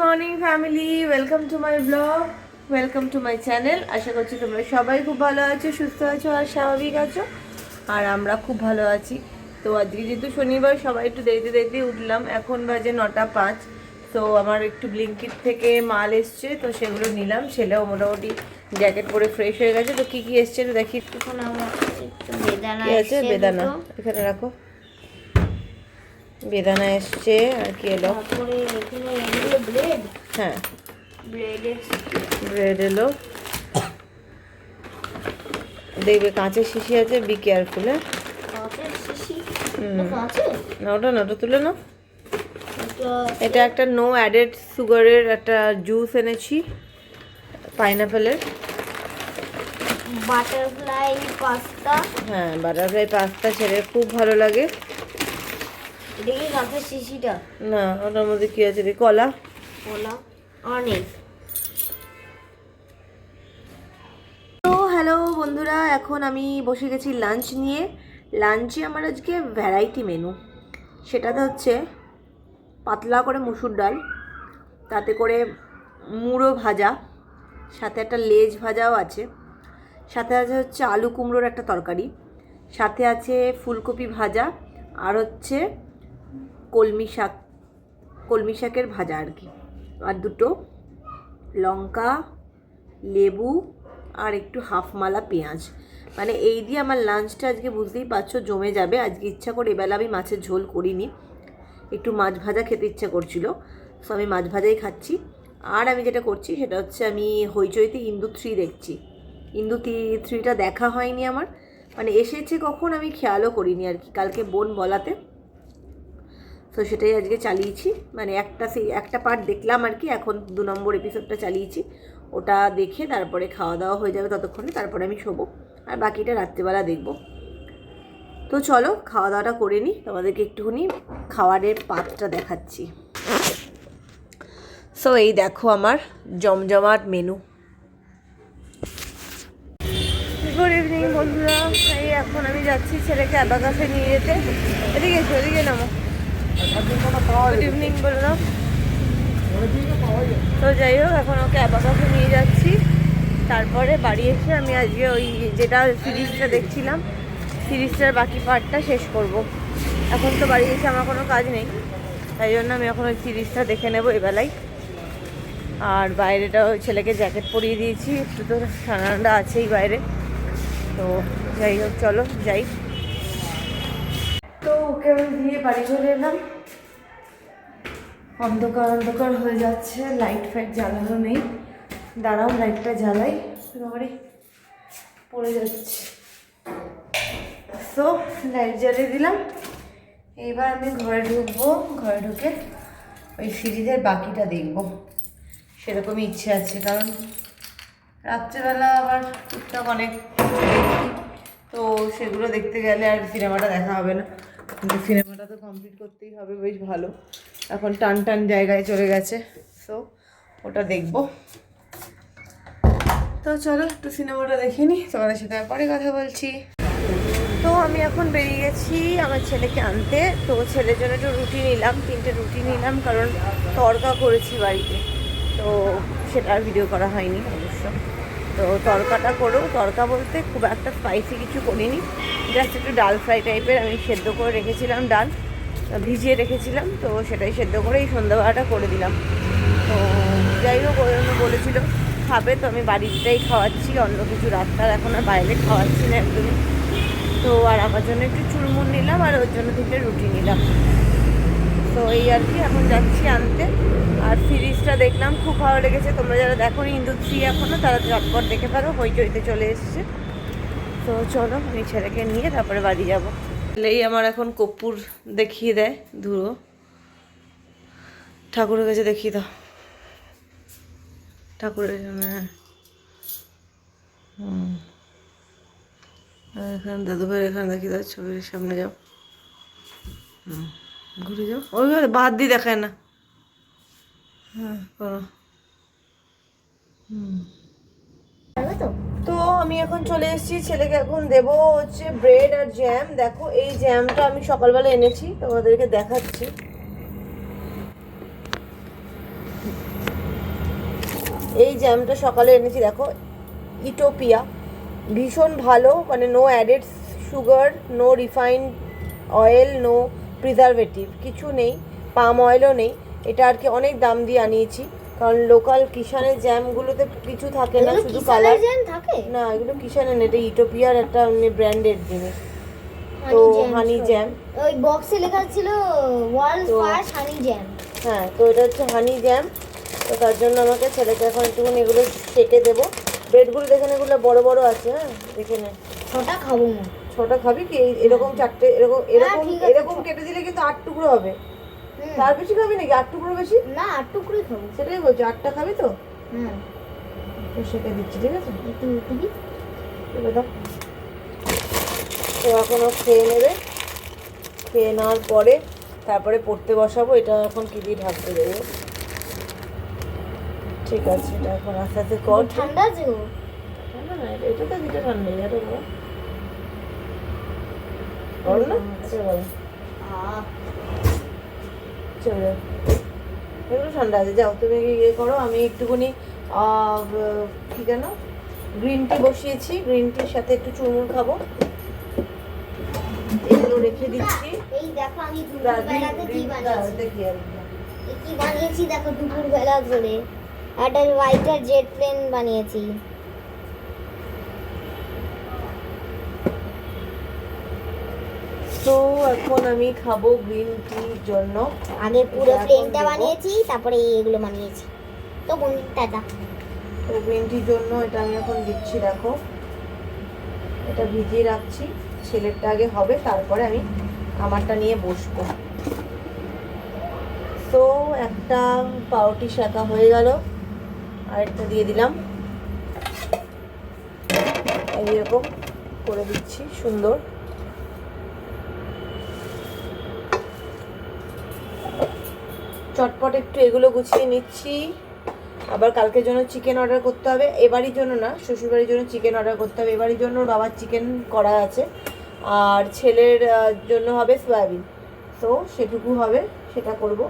Morning family welcome to my blog welcome to my channel আশা করছি তোমরা সবাই খুব ভালো আছো সুস্থ আছো আর স্বাভাবিক আছো। আর আমরা খুব ভালো আছি। তো আজকে যেহেতু শনিবার সবাই একটু দেরিতে দেরিতে উঠলাম। এখন বাজে নটা পাঁচ। তো আমার একটু ব্লিঙ্কিট থেকে মাল এসছে তো সেগুলো নিলাম। ছেলেও মোটামুটি জ্যাকেট পরে ফ্রেশ হয়ে গেছে। তো কি কি এসছে তো দেখি। এখন আমার একটু বেদানা আছে? বেদানা। এখানে রাখো। বেদানা এসছে আর কি এলো? হ্যাঁ। ব্রেড এলো। দেখবে কাঁচের শিশি আছে বি কেয়ারফুল হ্যাঁ। কাঁচে? না ওটা না ওটা তুলে নাও। এটা এটা একটা নো অ্যাডেড সুগারের একটা জুস এনেছি পাইনাপেলের বাটারফ্লাই পাস্তা হ্যাঁ বাটারফ্লাই পাস্তা ছেড়ে খুব ভালো লাগে। এটা কি কাঁচের শিশিটা। না ওটার মধ্যে কি আছে রে? কলা? বলা অনেক। তো হ্যালো বন্ধুরা এখন আমি বসে গেছি লাঞ্চ নিয়ে। লাঞ্চে আমার আজকে ভ্যারাইটি মেনু সেটাতে হচ্ছে পাতলা করে মুসুর ডাল তাতে করে মুড়ো ভাজা সাথে একটা লেজ ভাজাও আছে। সাথে আছে হচ্ছে আলু কুমড়োর একটা তরকারি। সাথে আছে ফুলকপি ভাজা আর হচ্ছে কলমি শাক, কলমি শাকের ভাজা আর কি। আর দুটো লঙ্কা, লেবু আর একটু হাফ মালা পেঁয়াজ। মানে এই দিয়ে আমার লাঞ্চটা আজকে বুঝতেই পারছ জমে যাবে। আজকে ইচ্ছা করে এবেলা আমি মাছের ঝোল করিনি। একটু মাছ ভাজা খেতে ইচ্ছা করছিল। সো আমি মাছ ভাজাই খাচ্ছি। আর আমি যেটা করছি সেটা হচ্ছে আমি হইচইতে ইন্দু থ্রি দেখছি। ইন্দু থ্রিটা দেখা হয়নি আমার। মানে এসেছে কখন আমি খেয়ালও করিনি আর কি। কালকে বোন বলাতে। তো সেটাই আজকে চালিয়েছি। মানে একটা সেই একটা পার্ট দেখলাম আর কি, এখন দু নম্বর এপিসোডটা চালিয়েছি। ওটা দেখে তারপরে খাওয়া দাওয়া হয়ে যাবে ততক্ষণে, তারপরে আমি শোবো। আর বাকিটা রাত্রিবেলা দেখব। তো চলো, খাওয়া দাওয়াটা করে নিই। তোমাদেরকে একটুখানি খাওয়ারের পাতটা দেখাচ্ছি। সো এই দেখো আমার জমজমাট মেনু গুড ইভিনিং বন্ধুরা। এই এখন আমি যাচ্ছি ছেলেকে অ্যাবাকাসে নিয়ে যেতে। এদিকে এদিকে নামো। গুড ইভিনিং বলে তো যাই হোক, এখন ওকে অ্যাবাকাসে নিয়ে যাচ্ছি। তারপরে বাড়ি এসে আমি আজকে ওই যেটা সিরিজটা দেখছিলাম, সিরিজটার বাকি পার্টটা শেষ করব। এখন তো বাড়ি এসে আমার কোনো কাজ নেই, তাই জন্য আমি এখন ওই সিরিজটা দেখে নেব এবেলায়। আর বাইরেটা ওই ছেলেকে জ্যাকেট পরিয়ে দিয়েছি, একটু তো ঠান্ডা আছেই বাইরে। তো যাই হোক, চলো, যাই। তো ওকে আমি দিয়ে বাড়ি চলে এলাম। অন্ধকার অন্ধকার হয়ে যাচ্ছে লাইট ফাইট জ্বালানো নেই। দাঁড়াও লাইটটা জ্বালাই। এবারে পড়ে যাচ্ছে। তো লাইট জ্বালিয়ে দিলাম। এইবার আমি ঘরে ঢুকবো। ঘরে ঢুকে ওই সিরিজের বাকিটা দেখব। সেরকমই ইচ্ছে আছে, কারণ রাত্রেবেলা আবার টুকটাক অনেক তো সেগুলো দেখতে গেলে আর সিনেমাটা দেখা হবে না। কিন্তু সিনেমাটা তো কমপ্লিট করতেই হবে, বেশ ভালো। এখন টান টান জায়গায় চলে গেছে সো ওটা দেখব। তো চলো, একটু সিনেমাটা দেখে নিই তোমাদের সাথে পরে কথা বলছি। তো আমি এখন বেরিয়ে গেছি আমার ছেলেকে আনতে, তো ছেলের জন্য একটু রুটি নিলাম, তিনটে রুটি নিলাম, কারণ তড়কা করেছি বাড়িতে, তো সেটা আর ভিডিও করা হয়নি, অবশ্য। তো তড়কাটা করো তড়কা বলতে খুব একটা স্পাইসি কিছু করিনি। জাস্ট একটু ডাল ফ্রাই টাইপের আমি সেদ্ধ করে রেখেছিলাম ডাল। ভিজিয়ে রেখেছিলাম, তো সেটাই সেদ্ধ করে এই সন্ধ্যাবেলাটা করে দিলাম। তো যাই হোক, ওই বলেছিল, খাবে তো, আমি বাড়িটাই খাওয়াচ্ছি, অন্য কিছু রাস্তার এখন আর বাইরে খাওয়াচ্ছি না একদমই। তো আর আমার জন্য একটু চুরমুন নিলাম, আর ওর জন্য তিনটে রুটি নিলাম। তো এই আর কি, এখন যাচ্ছি আনতে। আর সিরিজটা দেখলাম, খুব ভালো লেগেছে। তোমরা যারা দেখো ইন্দু থ্রি এখনও তারা ঝটপট দেখে পারো হইচইতে চলে এসছে। তো চলো আমি ছেলেকে নিয়ে তারপরে বাড়ি যাব। ছেলেই আমার এখন কর্পূর দেখিয়ে দেয়, ধুরো। ঠাকুরের কাছে দেখিয়ে দাও। ঠাকুরের হ্যাঁ। হুম। এখানে দাদু ভাই এখানে দেখিয়ে দাও, ছবির সামনে যাও। হুম। ঘুরে যাও। ওই বাদ দিয়ে দেখায় না। হ্যাঁ তো আমি এখন চলে এসেছি, ছেলেকে এখন দেবো হচ্ছে ব্রেড আর জ্যাম দেখো, এই জ্যামটা আমি সকালবেলা এনেছি, তোমাদেরকে দেখাচ্ছি। এই জ্যামটা সকালে এনেছি, দেখো ইটোপিয়া ভীষণ ভালো মানে no added sugar no refined oil no preservative কিছু নেই পাম অয়েলও নেই এটা আর কি অনেক দাম দিয়ে আনিয়েছি কারণ লোকাল কিষানের জ্যামগুলোতে কিছু থাকে না শুধু কালার থাকে? না এগুলো কিষানের না এটা ইটোপিয়ার একটা ব্র্যান্ডেড জিনিস। তো হানি জ্যাম ওই বক্সে লেখা ছিল ওয়ার্ল্ড ফার্স্ট হানি জ্যাম হ্যাঁ তো এটা হচ্ছে হানি জ্যাম তো তার জন্য আমাকে ছেলেকে এখন একটুখানি এগুলো সেকে দেবো। ব্রেডগুলো দেখে এগুলো বড় বড় আছে হ্যাঁ দেখে নে। ছটা খাব না। ছটা খাবি কি? এরকম চারটে এরকম এরকম এরকম কেটে দিলে কিন্তু আট টুকরো হবে। তার বেশি খাবি নাকি? আট টুকরো বেশি? না আট টুকরোই খাব। সেটাই বলছি আটটা খাবি তো? হ্যাঁ সেকে দিচ্ছি ঠিক আছে? একটু। তো এখন ও খেয়ে নেবে। খেয়ে নেওয়ার পরে তারপরে পড়তে বসাবো। এটা এখন কি দিয়ে ঢাকতে দেবো? ঠিক আছে এটা এখন আস্তে আস্তে কর। ঠান্ডা আছে গো। ঠান্ডা না এটা এটা তো দিতে ঠান্ডা এটা গরম না? আহ, চলে। এগুলো ঠান্ডা আছে যাও তুমি ইয়ে করো আমি একটুখানি কি যেন গ্রিন টি বসিয়েছি গ্রিন টির সাথে একটু চুমুর খাব। এগুলো রেখে দিচ্ছি। এই দেখো আমি দুপুরবেলাতে কি বানিয়েছি। দেখি আর কি। বানিয়েছি দেখো দুপুরবেলা করে একটা হোয়াইটার জেট প্লেন বানিয়েছি। তো এখন আমি খাব গ্রিন টির জন্য। আগে পুরো প্লেনটা বানিয়েছি তারপরে এগুলো বানিয়েছি। তো বন্ধু টাটা তো গ্রিন টির জন্য এটা আমি এখন দিচ্ছি দেখো। এটা ভিজিয়ে রাখছি ছেলেরটা আগে হবে তারপরে আমি আমারটা নিয়ে বসবো। তো একটা পাউটি শাখা হয়ে গেল আরেকটা দিয়ে দিলাম। এইরকম করে দিচ্ছি সুন্দর। চটপট একটু এগুলো গুছিয়ে নিচ্ছি। আবার কালকের জন্য চিকেন অর্ডার করতে হবে। এবারই জন্য না, শ্বশুরবাড়ির জন্য চিকেন অর্ডার করতে হবে। এবারই জন্য বাবার চিকেন করা আছে। আর ছেলের জন্য হবে সয়াবিন তো সেটুকু হবে, সেটা করব।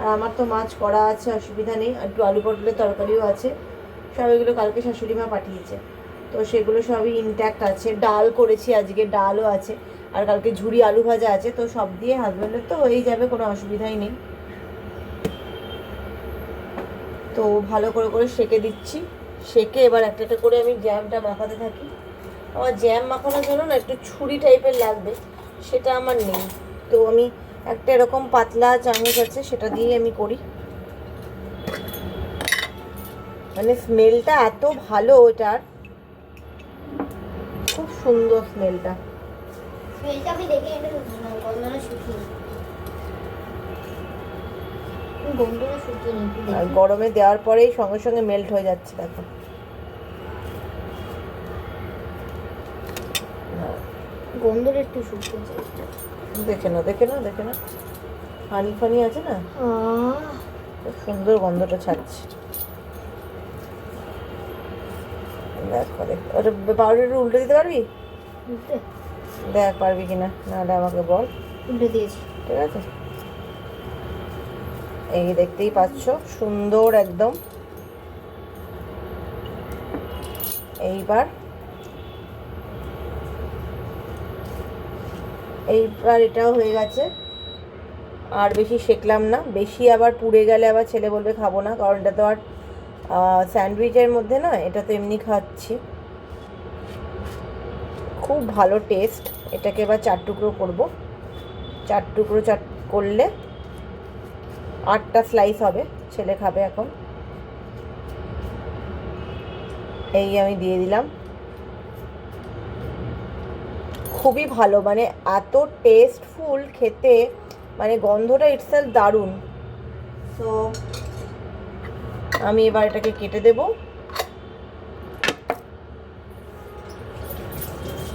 আর আমার তো মাছ করা আছে, অসুবিধা নেই। একটু আলু পটলের তরকারিও আছে। সব এগুলো কালকে শাশুড়ি মা পাঠিয়েছে। তো সেগুলো সবই ইনট্যাক্ট আছে। ডাল করেছি আজকে, ডালও আছে। আর কালকে ঝুড়ি আলু ভাজা আছে। তো সব দিয়ে হাজব্যান্ডের তো হয়েই যাবে, কোনো অসুবিধাই নেই। তো ভালো করে করে সেকে দিচ্ছি। সেকে এবার একটা একটা করে আমি জ্যামটা মাখাতে থাকি। আমার জ্যাম মাখানোর জন্য না একটু ছুরি টাইপের লাগবে, সেটা আমার নেই। তো আমি একটা এরকম পাতলা চামচ আছে, সেটা দিয়ে আমি করি। মানে স্মেলটা এত ভালো ওটার। খুব সুন্দর স্মেলটা স্মেলটা আমি দেখে গন্ধটা শুকিয়ে নিই। গন্ধটা শুকিয়ে নিই একটু আর গরমে দেওয়ার পরেই সঙ্গে সঙ্গে মেল্ট হয়ে যাচ্ছে দেখো। গন্ধটা একটু শুকিয়ে দেখে না দেখে না দেখে না হানি ফানি আছে না? খুব সুন্দর গন্ধটা ছাড়ছে। দেখো দেখ। ওটা পাউডারটা উল্টে দিতে পারবি? দেখ পারবি কিনা নাহলে আমাকে বল। উল্টে দিয়েছি। ঠিক আছে? এই দেখতেই পাচ্ছ, সুন্দর একদম। এইবার এইবার এটাও হয়ে গেছে। আর বেশি শেখলাম না, বেশি আবার পুড়ে গেলে আবার ছেলে বলবে, খাব না। কারণ এটা তো আর স্যান্ডউইচের মধ্যে না এটা তো এমনি খাচ্ছি। খুব ভালো টেস্ট, এটাকে এবার চার টুকরো করব। চার টুকরো চার করলে আটটা স্লাইস হবে, ছেলে খাবে এখন। এই আমি দিয়ে দিলাম। খুবই ভালো মানে এত টেস্টফুল খেতে মানে গন্ধটা ইটসেলফ দারুণ। তো আমি এবার এটাকে কেটে দেব।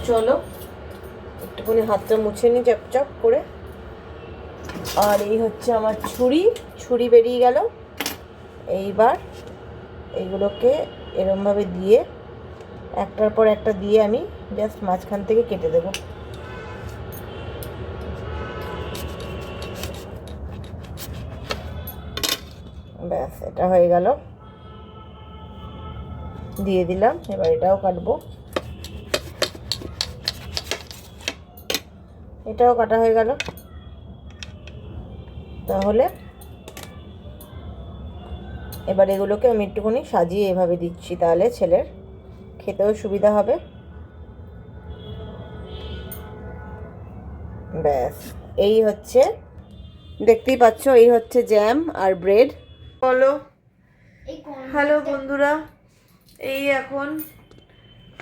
চলো, একটুখানি হাতটা মুছে নিই চপচপ করে। আর এই হচ্ছে আমার ছুরি ছুরি বেরিয়ে গেল। এইবার এইগুলোকে এরমভাবে দিয়ে, একটার পর একটা দিয়ে আমি জাস্ট মাঝখান থেকে কেটে দেবো। ব্যাস, এটা হয়ে গেল। দিয়ে দিলাম, এবার এটাও কাটবো। এটাও কাটা হয়ে গেল। তাহলে এবার এগুলোকে আমি একটুখানি সাজিয়ে এভাবে দিচ্ছি তাহলে ছেলের খেতেও সুবিধা হবে। ব্যাস এই হচ্ছে দেখতেই পাচ্ছ এই হচ্ছে জ্যাম আর ব্রেড বলো হ্যালো বন্ধুরা এই এখন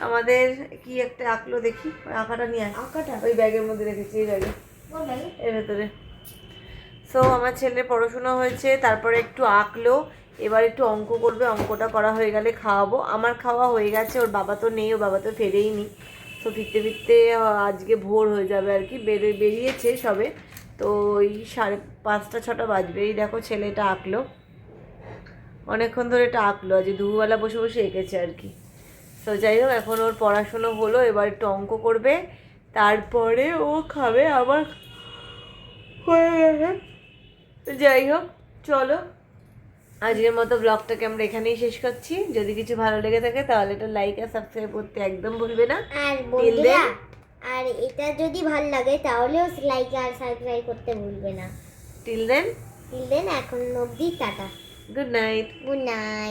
আমাদের কি একটা আঁকলো দেখি আঁকাটা নিয়ে আঁকাটা? ওই ব্যাগের মধ্যে রেখেছি এই ব্যাগে? এর ভেতরে। সো আমার ছেলে পড়াশোনা হয়েছে, তারপরে একটু আঁকলো, এবার একটু অঙ্ক করবে, অঙ্কটা করা হয়ে গেলে খাওয়াবো। আমার খাওয়া হয়ে গেছে, ওর বাবা তো নেই ওর বাবা তো ফেরেই নি। তো ফিরতে ফিরতে আজকে ভোর হয়ে যাবে আর কি, বেরে, বেরিয়েছে সবে। তো, ওই সাড়ে পাঁচটা, ছটা বাজবে এই দেখো, ছেলেটা আঁকলো। অনেকক্ষণ ধরে এটা আঁকলো, আজ দুবেলা বসে বসে এঁকেছে আর কি। তো যাই হোক, এখন ওর পড়াশুনো হলো, এবার একটু অঙ্ক করবে। তারপরে ও খাবে, আবার হয়ে গেছে। তো যাই হোক চলো। আজকের মতো ব্লগটাকে আমরা এখানেই শেষ করছি। যদি কিছু ভালো লেগে থাকে তাহলে এটা লাইক আর সাবস্ক্রাইব করতে একদম ভুলবে না। আর বন্ধুরা আর এটা যদি ভালো লাগে তাহলেও লাইক আর সাবস্ক্রাইব করতে ভুলবে না। টিল দেন টিল দেন এখন অবধি tata. Good night good night